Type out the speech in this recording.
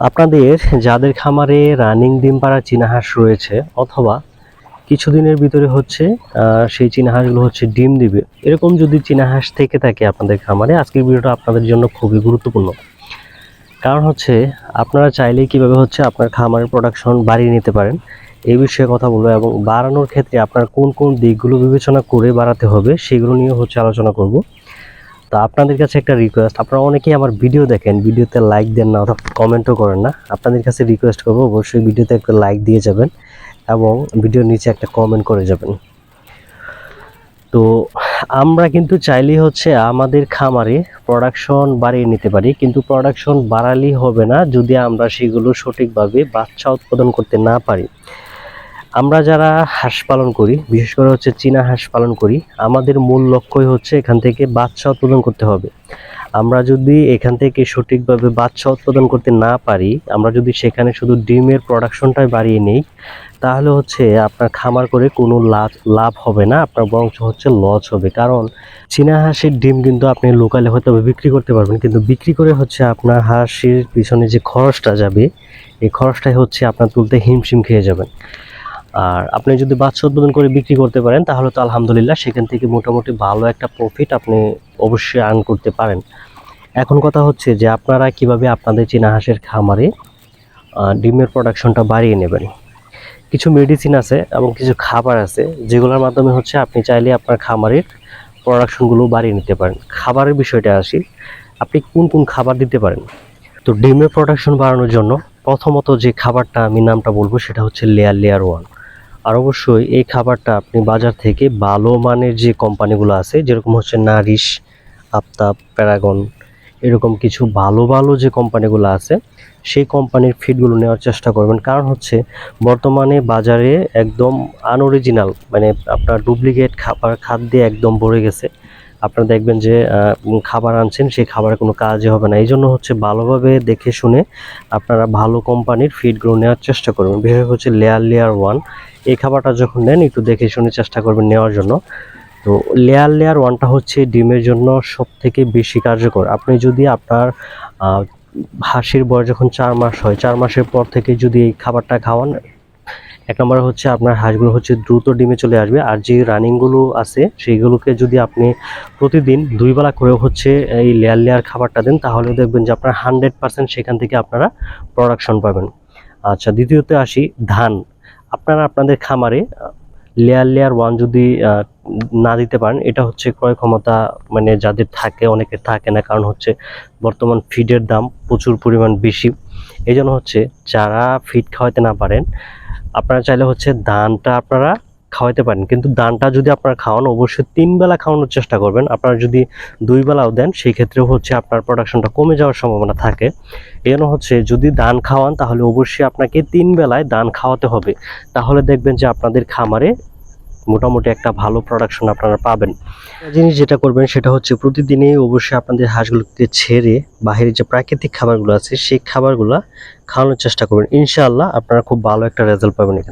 আপনাদের যাদের খামারে রানিং ডিম পাড়া চীনা হাঁস রয়েছে অথবা কিছুদিনের ভিতরে হচ্ছে সেই চীনা হাঁসগুলো হচ্ছে ডিম দিবে, এরকম যদি চীনাহাঁস থেকে থাকে আপনাদের খামারে, আজকের ভিডিওটা আপনাদের জন্য খুবই গুরুত্বপূর্ণ। কারণ হচ্ছে, আপনারা চাইলেই কীভাবে হচ্ছে আপনার খামারের প্রোডাকশন বাড়িয়ে নিতে পারেন। এই বিষয়ে কথা বলব এবং বাড়ানোর ক্ষেত্রে আপনার কোন কোন দিকগুলো বিবেচনা করে বাড়াতে হবে, সেগুলো নিয়ে হচ্ছে আলোচনা করব। তো আপনাদের কাছে একটা রিকোয়েস্ট আপনারা অনেকেই আমার ভিডিও দেখেন ভিডিওতে লাইক দেন না অথবা কমেন্টও করেন না। আপনাদের কাছে রিকোয়েস্ট করব, অবশ্যই ভিডিওতে একটা লাইক দিয়ে যাবেন এবং ভিডিওর নিচে একটা কমেন্ট করে যাবেন। তো আমরা কিন্তু চাইলেই হচ্ছে আমাদের খামারে প্রোডাকশন বাড়িয়ে নিতে পারি, কিন্তু প্রোডাকশন বাড়ালেই হবে না যদি আমরা সেগুলো সঠিকভাবে বাচ্চা উৎপাদন করতে না পারি। আমরা যারা হাঁস পালন করি, বিশেষ করে হচ্ছে চীনা হাঁস পালন করি, আমাদের মূল লক্ষ্যই হচ্ছে এখান থেকে বাচ্চা উৎপাদন করতে হবে। আমরা যদি এখান থেকে সঠিকভাবে বাচ্চা উৎপাদন করতে না পারি, আমরা যদি সেখানে শুধু ডিমের প্রোডাকশনটাই বাড়িয়ে নেই, তাহলে হচ্ছে আপনার খামার করে কোনো লাভ লাভ হবে না, আপনার বরঞ্চ হচ্ছে লস হবে। কারণ চীনা হাঁসের ডিম কিন্তু আপনি লোকালে হয়তো বিক্রি করতে পারবেন, কিন্তু বিক্রি করে হচ্ছে আপনার হাঁসের পিছনে যে খরচটা যাবে, এই খরচটাই হচ্ছে আপনার তুলতে হিমশিম খেয়ে যাবেন। আর আপনি যদি বাচ্চা উৎপাদন করে বিক্রি করতে পারেন, তাহলে তো আলহামদুলিল্লাহ সেখান থেকে মোটামুটি ভালো একটা প্রফিট আপনি অবশ্যই আর্ন করতে পারেন। এখন কথা হচ্ছে যে আপনারা কীভাবে আপনাদের চীনা হাঁসের খামারে ডিমের প্রোডাকশনটা বাড়িয়ে নেবেন। কিছু মেডিসিন আছে এবং কিছু খাবার আছে, যেগুলোর মাধ্যমে হচ্ছে আপনি চাইলে আপনার খামারের প্রোডাকশনগুলো বাড়িয়ে নিতে পারেন। খাবারের বিষয়টা আসি, আপনি কোন কোন খাবার দিতে পারেন? তো ডিমের প্রোডাকশন বাড়ানোর জন্য প্রথমত যে খাবারটা আমি নামটা বলব, সেটা হচ্ছে লেয়ার লেয়ার ওয়ান আর অবশ্যই এই খাবারটা আপনি বাজার থেকে ভালো মানের যে কোম্পানিগুলো আছে, যেরকম হচ্ছে নারিশ, আফতাব, প্যারাগন, এরকম কিছু ভালো ভালো যে কোম্পানিগুলো আছে, সেই কোম্পানির ফিডগুলো নেওয়ার চেষ্টা করবেন। কারণ হচ্ছে বর্তমানে বাজারে একদম আনঅরিজিনাল মানে আপনার ডুপ্লিকেট খাবার খাদ্যে একদম ভরে গেছে। আপনারা দেখবেন যে খাবার আনছেন, সেই খাবারের কোনো কাজই হবে না। এই জন্য হচ্ছে ভালোভাবে দেখে শুনে আপনারা ভালো কোম্পানির ফিডগুলো নেওয়ার চেষ্টা করবেন। বিশেষ হচ্ছে লেয়ার লেয়ার ওয়ান এই খাবারটা যখন নেন, একটু দেখে শুনে চেষ্টা করবেন নেওয়ার জন্য। তো লেয়ার লেয়ার ওয়ানটা হচ্ছে ডিমের জন্য সব থেকে বেশি কার্যকর। আপনি যদি আপনার হাঁসের বয়স যখন চার মাস হয়, চার মাসের পর থেকে যদি এই খাবারটা খাওয়ান, এক নম্বরে হচ্ছে আপনার হাঁসগুলো হচ্ছে দ্রুত ডিমে চলে আসবে। আর যে রানিংগুলো আছে, সেইগুলোকে যদি আপনি প্রতিদিন দুই বেলা করে হচ্ছে এই লেয়ার লেয়ার খাবারটা দেন, তাহলে দেখবেন যে আপনার হান্ড্রেড পার্সেন্ট সেখান থেকে আপনারা প্রোডাকশন পাবেন। আচ্ছা দ্বিতীয়তে আসি ধান। আপনারা আপনাদের খামারে লেয়ার লেয়ার ওয়ান যদি না দিতে পারেন, এটা হচ্ছে ক্রয় ক্ষমতা মানে যাদের থাকে, অনেকে থাকে না, কারণ হচ্ছে বর্তমান ফিডের দাম প্রচুর পরিমাণ বেশি। এই জন্য হচ্ছে যারা ফিড খাওয়াতে না পারেন, আপনারা চাইলে হচ্ছে ধানটা আপনারা খাওয়াতে পারেন। কিন্তু দানটা যদি আপনারা খাওয়ান, অবশ্যই তিন বেলা খাওয়ানোর চেষ্টা করবেন। আপনারা যদি দুই বেলাও দেন, সেই ক্ষেত্রেও হচ্ছে আপনার প্রোডাকশনটা কমে যাওয়ার সম্ভাবনা থাকে। জন্য হচ্ছে যদি দান খাওয়ান, তাহলে অবশ্যই আপনাকে তিন বেলায় ধান খাওয়াতে হবে। তাহলে দেখবেন যে আপনাদের খামারে মোটামুটি একটা ভালো প্রোডাকশন আপনারা পাবেন। জিনিস যেটা করবেন, সেটা হচ্ছে প্রতিদিনই অবশ্যই আপনাদের হাঁসগুলোকে ছেড়ে বাইরের যে প্রাকৃতিক খাবারগুলো আছে, সেই খাবারগুলো খাওয়ানোর চেষ্টা করবেন। ইনশাআল্লাহ আপনারা খুব ভালো একটা রেজাল্ট পাবেন